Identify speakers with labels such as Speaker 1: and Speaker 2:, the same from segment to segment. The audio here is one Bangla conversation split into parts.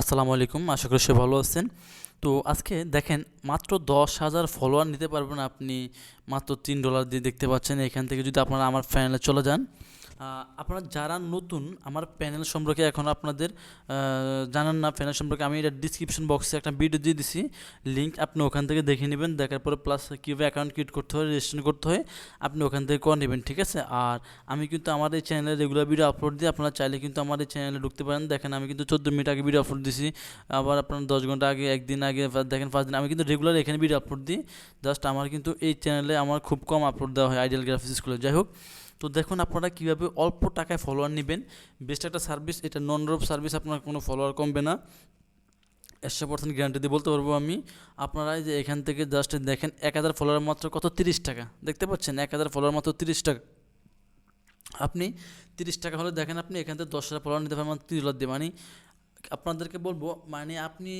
Speaker 1: আসসালামু আলাইকুম, আশা করি সে ভালো আছেন। তো আজকে দেখেন, মাত্র দশ হাজার ফলোয়ার নিতে পারবেন আপনি, মাত্র তিন ডলার দিয়ে দেখতে পাচ্ছেন। এখান থেকে যদি আপনারা আমার ফ্যানেলে চলে যান আপনারা যারা নতুন, আমার প্যানেল সম্পর্কে এখন আপনাদের জানান না প্যানেল সম্পর্কে আমি এটা ডিসক্রিপশন বক্সে একটা ভিডিও দিয়ে দিছি। লিঙ্ক আপনি ওখান থেকে দেখে নেবেন, দেখার পরে প্লাস কীভাবে অ্যাকাউন্ট ক্রিয়েট করতে হয় রেজিস্ট্রেশন করতে হয়, আপনি ওখান থেকে করে নেবেন, ঠিক আছে? আর আমি কিন্তু আমার এই চ্যানেলে রেগুলার ভিডিও আপলোড দিই, আপনারা চাইলে কিন্তু আমার এই চ্যানেলে ঢুকতে পারেন। দেখেন, আমি কিন্তু চোদ্দ মিনিট আগে ভিডিও আপলোড দিছি, আবার আপনার দশ ঘণ্টা আগে, একদিন আগে দেখেন পাঁচ দিন, আমি কিন্তু রেগুলার এখানে ভিডিও আপলোড দিই। জাস্ট আমার কিন্তু এই চ্যানেলে আমার খুব কম আপলোড দেওয়া হয় আইডিয়াল গ্রাফিক্স স্কুলে যাই হোক তো দেখুন আপনারা কীভাবে অল্প টাকায় ফলোয়ার নেবেন। বেস্ট একটা সার্ভিস এটা নন রোপ সার্ভিস আপনার কোনো ফলোয়ার কমবে না। একশো পার্সেন্ট গ্যারান্টি দিয়ে বলতে পারব আমি। আপনারা যে এখান থেকে জাস্ট দেখেন, এক হাজার ফলোয়ার মাত্র কত? তিরিশ টাকা। দেখতে পাচ্ছেন, এক হাজার ফলোয়ার মাত্র তিরিশ টাকা। আপনি তিরিশ টাকা হলে দেখেন আপনি এখান থেকে দশ হাজার ফলোয়ার নিতে পারবেন, তিরিশ হাজার দিয়ে। মানে আপনাদেরকে বলব মানে আপনি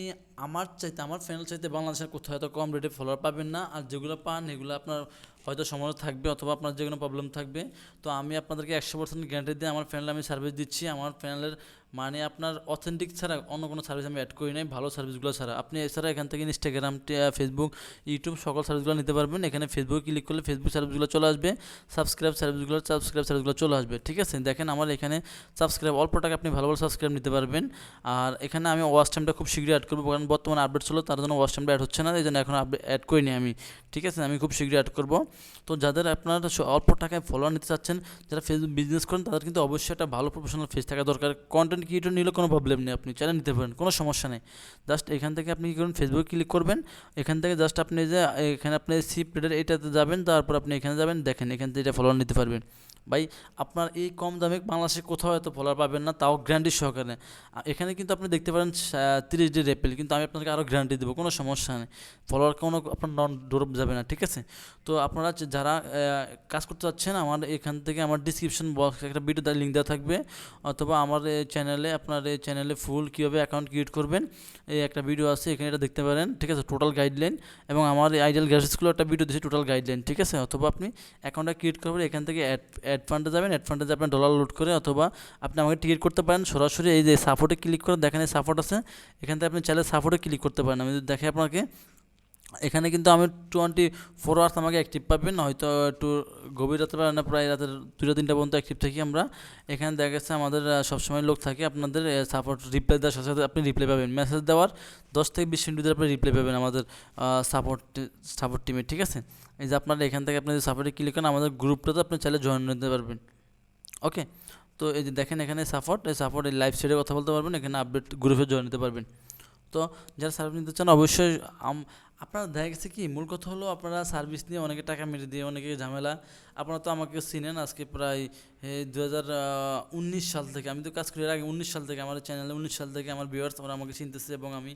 Speaker 1: আমার চাইতে, আমার চ্যানেল চাইতে বাংলাদেশের কোথাও হয়তো কম রেটে ফলোয়ার পাবেন না। আর যেগুলো পান, এগুলো আপনার হয়তো সময় থাকবে অথবা আপনার যে কোনো প্রবলেম থাকবে। তো আমি আপনাদেরকে একশো পার্সেন্ট গ্যারান্টি দিয়ে আমার চ্যানেলে আমি সার্ভিস দিচ্ছি। আমার চ্যানেলের মানে আপনার অথেন্টিক ছাড়া অন্য কোনো সার্ভিস আমি অ্যাড করি নাই, ভালো সার্ভিসগুলো ছাড়া। আপনি এছাড়া এখান থেকে ইনস্টাগ্রাম ফেসবুক ইউটিউব সকল সার্ভিসগুলো নিতে পারবেন। এখানে ফেসবুক ক্লিক করলে ফেসবুক সার্ভিসগুলো চলে আসবে সাবস্ক্রাইব সার্ভিসগুলো সাবস্ক্রাইব সার্ভিসগুলো চলে আসবে, ঠিক আছে? দেখেন আমার এখানে সাবস্ক্রাইব অল্প টাকা আপনি ভালো ভালো সাবস্ক্রাইব নিতে পারবেন। আর এখানে আমি ওয়াচ টাইমটা খুব শীঘ্রই অ্যাড করব, কারণ বর্তমানে আপডেট ছিল তার জন্য ওয়াচ টাইমটা অ্যাড হচ্ছে না এই জন্য এখন অ্যাড করিনি আমি, ঠিক আছে? আমি খুব শীঘ্রই অ্যাড করব। তো যাদের আপনারা অল্প টাকায় ফলোয়ার নিতে চাচ্ছেন, যারা ফেসবুক বিজনেস করেন, তাদের কিন্তু অবশ্যই একটা ভালো প্রফেশনাল ফেস থাকা দরকার। কন্টেন্ট ক্রিয়েটর নিলে কোনো প্রবলেম নেই আপনি চ্যানেল নিতে পারেন, কোনো সমস্যা নেই। জাস্ট এখান থেকে আপনি কী করবেন ফেসবুক ক্লিক করবেন, এখান থেকে জাস্ট আপনি যে, এখানে আপনি সি প্লেটের এটাতে যাবেন, তারপর আপনি এখানে যাবেন, দেখেন, এখান থেকে এটা ফলোয়ার নিতে পারবেন। ভাই, আপনার এই কম দামে বাংলাদেশে কোথাও এত ফলোয়ার পাবেন না, তাও গ্যারান্টি সহকারে। এখানে কিন্তু আপনি দেখতে পারেন তিরিশ ডি রেপেল, কিন্তু আমি আপনাকে আরও গ্যারান্টি দেবো, কোনো সমস্যা নেই। ফলোয়ার কোনো আপনার নন ডোরপ যাবে না, ঠিক আছে? তো আপনারা যারা কাজ করতে চাচ্ছেন, আমার এখান থেকে আমার ডিসক্রিপশন বক্সে একটা ভিডিও লিঙ্ক দেওয়া থাকবে, অথবা আমার চ্যানেলে আপনার এই চ্যানেলে ফুল কীভাবে অ্যাকাউন্ট ক্রিয়েট করবেন এই একটা ভিডিও আছে, এখানে এটা দেখতে পারেন, ঠিক আছে? টোটাল গাইডলাইন এবং আমার আইডিয়াল গ্যাসেসগুলো একটা ভিডিও দিয়েছি টোটাল গাইডলাইন ঠিক আছে? অথবা আপনি অ্যাকাউন্টটা ক্রিয়েট করবেন এখান থেকে অ্যাড অ্যাড যাবেন অ্যাড ফান্ডে আপনার ডলার লোড করে অথবা আপনি আমাকে টিকিট করতে পারেন, সরাসরি এই যে সাপোর্টে ক্লিক করে দেখেন এই সাপোর্ট আছে, এখান থেকে আপনি চাইলে সাপোর্টে ক্লিক করতে পারেন। আমি যদি দেখে আপনাকে এখানে কিন্তু আমি টোয়েন্টি ফোর আওয়ার্স আমাকে অ্যাক্টিভ পাবেন হয়তো একটু গভীর রাতে পারেন না, প্রায় রাতের দুটো তিনটা পর্যন্ত অ্যাক্টিভ থাকি আমরা। এখানে দেখা গেছে আমাদের সবসময় লোক থাকে, আপনাদের সাপোর্ট রিপ্লাই দেওয়ার সাথে সাথে আপনি রিপ্লাই পাবেন। মেসেজ দেওয়ার দশ থেকে বিশ মিনিট আপনি রিপ্লাই পাবেন আমাদের সাপোর্ট সাপোর্ট টিমের ঠিক আছে? এই যে আপনারা এখান থেকে আপনি সাপোর্টে ক্লিক করেন, আমাদের গ্রুপটাতে আপনি চাইলে জয়েন নিতে পারবেন। ওকে তো এই যে দেখেন এখানে সাপোর্ট এই সাপোর্ট এই লাইভ সেটে কথা বলতে পারবেন, এখানে আপডেট গ্রুপে জয়েন নিতে পারবেন। তো যারা সার্ভিস নিতে চান, অবশ্যই আপনারা দেখা গেছে কি, মূল কথা হলো আপনারা সার্ভিস নিয়ে অনেকে টাকা মেরে দিয়ে, অনেকে ঝামেলা। আপনারা তো আমাকে চিনেন আজকে প্রায় দু উনিশ সাল থেকে। আমি তো কাজ করি আগে উনিশ সাল থেকে আমার চ্যানেলে উনিশ সাল থেকে আমার ভিউয়ার্স ওরা আমাকে চিনতেছে এবং আমি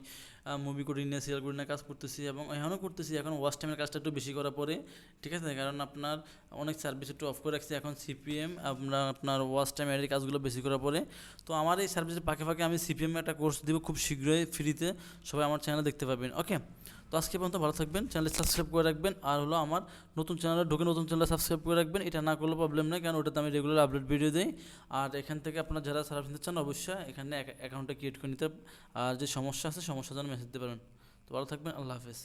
Speaker 1: মুভি করি নিয়ে সিরিয়াল করি নিয়ে কাজ করতেছি এবং এখনও করতেছি। এখন ওয়াশ টাইমের কাজটা একটু বেশি করার পরে, ঠিক আছে? কারণ আপনার অনেক সার্ভিস একটু অফ করে রাখছি। এখন সিপিএম আপনার আপনার ওয়াশ টাইম এর কাজগুলো বেশি করার পরে। তো আমার এই সার্ভিসের ফাঁকে ফাঁকে আমি সিপিএম একটা কোর্স দিব খুব শীঘ্রই ফ্রিতে সবাই আমার চ্যানেলে দেখতে পাবেন। ওকে তো আজকে পর্যন্ত ভালো থাকবেন চ্যানেল সাবস্ক্রাইব করে রাখবেন, আর হলো আমার নতুন চ্যানেলে ঢুকে নতুন চ্যানেলে সাবস্ক্রাইব করে রাখবেন, এটা না করলে প্রবলেম নেই, কারণ ওটাতে আমি রেগুলার আপডেট ভিডিও দিই। আর এখান থেকে আপনারা যারা সার্ভিস নিতে চান, অবশ্যই এখানে অ্যাকাউন্টটা ক্রিয়েট করে নিতে, আর যে সমস্যা আছে সমস্যার জন্য মেসেজ দিতে পারেন তো ভালো থাকবেন, আল্লাহ হাফেজ।